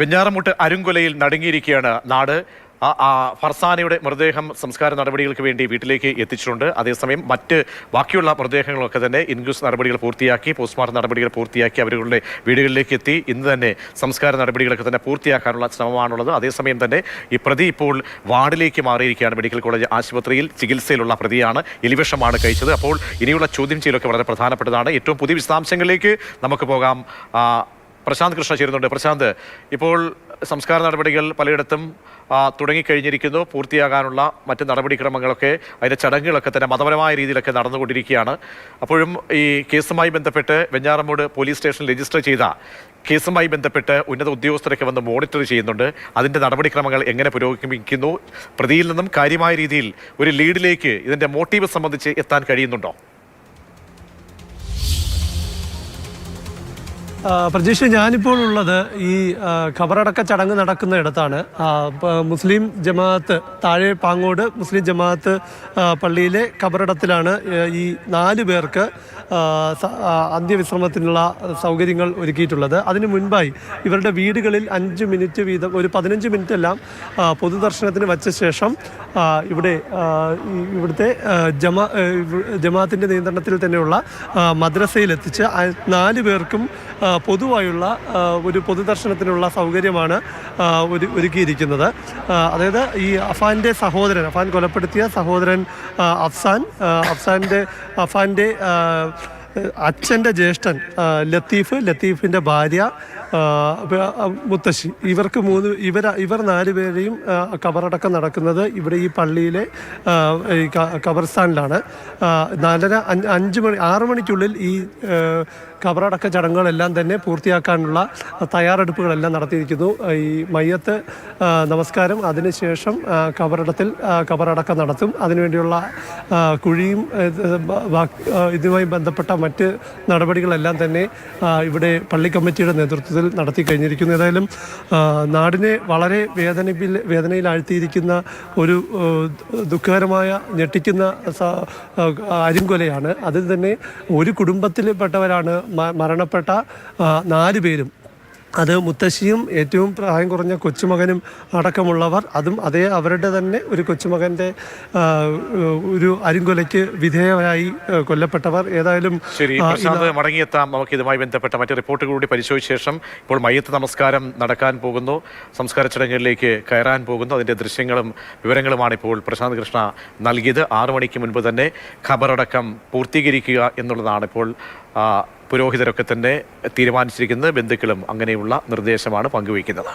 വെഞ്ഞാറമുട്ട് അരുങ്കൊലയിൽ നടുങ്ങിയിരിക്കുകയാണ് നാട്. ഫർസാനയുടെ മൃതദേഹം സംസ്കാര നടപടികൾക്ക് വേണ്ടി വീട്ടിലേക്ക് എത്തിച്ചിട്ടുണ്ട്. അതേസമയം മറ്റ് ബാക്കിയുള്ള മൃതദേഹങ്ങളൊക്കെ തന്നെ ഇൻക്വസ്റ്റ് നടപടികൾ പൂർത്തിയാക്കി പോസ്റ്റ്മോർട്ടം നടപടികൾ പൂർത്തിയാക്കി അവരുടെ വീടുകളിലേക്ക് എത്തി. ഇന്ന് തന്നെ സംസ്കാര നടപടികളൊക്കെ തന്നെ പൂർത്തിയാക്കാനുള്ള ശ്രമമാണുള്ളത്. അതേസമയം തന്നെ ഈ പ്രതി ഇപ്പോൾ വാർഡിലേക്ക് മാറിയിരിക്കുകയാണ്. മെഡിക്കൽ കോളേജ് ആശുപത്രിയിൽ ചികിത്സയിലുള്ള പ്രതിയാണ് എലിവിഷമാണ് കഴിച്ചത്. അപ്പോൾ ഇനിയുള്ള ചോദ്യം ചെയ്യലൊക്കെ വളരെ പ്രധാനപ്പെട്ടതാണ്. ഏറ്റവും പുതിയ വിശദാംശങ്ങളിലേക്ക് നമുക്ക് പോകാം. പ്രശാന്ത് കൃഷ്ണ ചേരുന്നുണ്ട്. പ്രശാന്ത് ഇപ്പോൾ സംസ്കാര നടപടികൾ പലയിടത്തും തുടങ്ങിക്കഴിഞ്ഞിരിക്കുന്നു. പൂർത്തിയാകാനുള്ള മറ്റ് നടപടിക്രമങ്ങളൊക്കെ അതിന്റെ ചടങ്ങുകളൊക്കെ തന്നെ മതപരമായ രീതിയിലൊക്കെ നടന്നുകൊണ്ടിരിക്കുകയാണ്. അപ്പോഴും ഈ കേസുമായി ബന്ധപ്പെട്ട് വെഞ്ഞാറമൂട് പോലീസ് സ്റ്റേഷനിൽ രജിസ്റ്റർ ചെയ്ത കേസുമായി ബന്ധപ്പെട്ട് ഉന്നത ഉദ്യോഗസ്ഥരൊക്കെ വന്ന് മോണിറ്റർ ചെയ്യുന്നുണ്ട്. അതിന്റെ നടപടിക്രമങ്ങൾ എങ്ങനെ പുരോഗമിക്കുന്നു? പ്രതിയിൽ നിന്നും കാര്യമായ രീതിയിൽ ഒരു ലീഡിലേക്ക് ഇതിന്റെ മോട്ടീവ് സംബന്ധിച്ച് എത്താൻ കഴിയുന്നുണ്ടോ? പ്രജീഷ് ഞാനിപ്പോൾ ഉള്ളത് ഈ ഖബറടക്ക ചടങ്ങ് നടക്കുന്ന ഇടത്താണ്. മുസ്ലിം ജമാഅത്ത് താഴെ പാങ്ങോട് മുസ്ലിം ജമാഅത്ത് പള്ളിയിലെ ഖബറടത്തിലാണ് ഈ നാല് പേർക്ക് അന്ത്യവിശ്രമത്തിനുള്ള സൗകര്യങ്ങൾ ഒരുക്കിയിട്ടുള്ളത്. അതിനു മുൻപായി ഇവരുടെ വീടുകളിൽ അഞ്ച് മിനിറ്റ് വീതം ഒരു പതിനഞ്ച് മിനിറ്റ് എല്ലാം പൊതുദർശനത്തിന് വച്ച ശേഷം ഇവിടെ ഇവിടുത്തെ ജമാ ജമാഅത്തിന്റെ നിയന്ത്രണത്തിൽ തന്നെയുള്ള മദ്രസയിലെത്തിച്ച് നാല് പേർക്കും പൊതുവായുള്ള ഒരു പൊതുദർശനത്തിനുള്ള സൗകര്യമാണ് ഒരു ഒരുക്കിയിരിക്കുന്നത്. അതായത് ഈ അഫാന്റെ സഹോദരൻ അഫാൻ കൊലപ്പെടുത്തിയ സഹോദരൻ അഫ്സാൻ അഫ്സാന്റെ അഫാന്റെ അച്ഛന്റെ ജ്യേഷ്ഠൻ ലത്തീഫ് ലത്തീഫിന്റെ ഭാര്യ മുത്തശ്ശി. ഇവർക്ക് മൂന്ന് ഇവർ ഇവർ നാല് പേരെയും കബറടക്കം നടക്കുന്നത് ഇവിടെ ഈ പള്ളിയിലെ ആ, ഈ ക- ഖബർസ്ഥാനിലാണ് ആ, നാലര അഞ്ച് മണി ആറ് മണിക്കുള്ളിൽ ഈ കബറടക്ക ചടങ്ങുകളെല്ലാം തന്നെ പൂർത്തിയാക്കാനുള്ള തയ്യാറെടുപ്പുകളെല്ലാം നടത്തിയിരിക്കുന്നു. ഈ മയ്യത്ത് നമസ്കാരം അതിനുശേഷം കബറടത്തിൽ കബറടക്കം നടത്തും. അതിനുവേണ്ടിയുള്ള കുഴിയും ഇതുമായി ബന്ധപ്പെട്ട മറ്റ് നടപടികളെല്ലാം തന്നെ ഇവിടെ പള്ളി കമ്മിറ്റിയുടെ നേതൃത്വത്തിൽ നടത്തി കഴിഞ്ഞിരിക്കുന്നു. ഏതായാലും നാടിനെ വളരെ വേദനയിൽ വേദനയിലാഴ്ത്തിയിരിക്കുന്ന ഒരു ദുഃഖകരമായ ഞെട്ടിക്കുന്ന അരിങ്കൊലയാണ് അതിൽ തന്നെ ഒരു കുടുംബത്തിൽപ്പെട്ടവരാണ് പെട്ടവരാണ് മരണപ്പെട്ട നാല് പേരും. അത് മുത്തശ്ശിയും ഏറ്റവും പ്രായം കുറഞ്ഞ കൊച്ചുമകനും അടക്കമുള്ളവർ അതും അതേ അവരുടെ തന്നെ ഒരു കൊച്ചുമകന്റെ ഒരു അരിങ്കൊലയ്ക്ക് വിധേയമായി കൊല്ലപ്പെട്ടവർ. ഏതായാലും ശരി മടങ്ങിയെത്താം. നമുക്ക് ഇതുമായി ബന്ധപ്പെട്ട മറ്റ് റിപ്പോർട്ടുകൾ കൂടി പരിശോധിച്ച ശേഷം ഇപ്പോൾ മയ്യത്ത് നമസ്കാരം നടക്കാൻ പോകുന്നു. സംസ്കാര ചടങ്ങുകളിലേക്ക് കയറാൻ പോകുന്നു. അതിന്റെ ദൃശ്യങ്ങളും വിവരങ്ങളുമാണ് ഇപ്പോൾ പ്രശാന്ത് കൃഷ്ണ നൽകിയത്. ആറു മണിക്ക് മുൻപ് തന്നെ ഖബറടക്കം പൂർത്തീകരിക്കുക എന്നുള്ളതാണ് ഇപ്പോൾ പുരോഹിതരൊക്കെ തന്നെ തീരുമാനിച്ചിരിക്കുന്നത് ബന്ധുക്കളും അങ്ങനെയുള്ള നിർദ്ദേശമാണ് പങ്കുവയ്ക്കുന്നത്.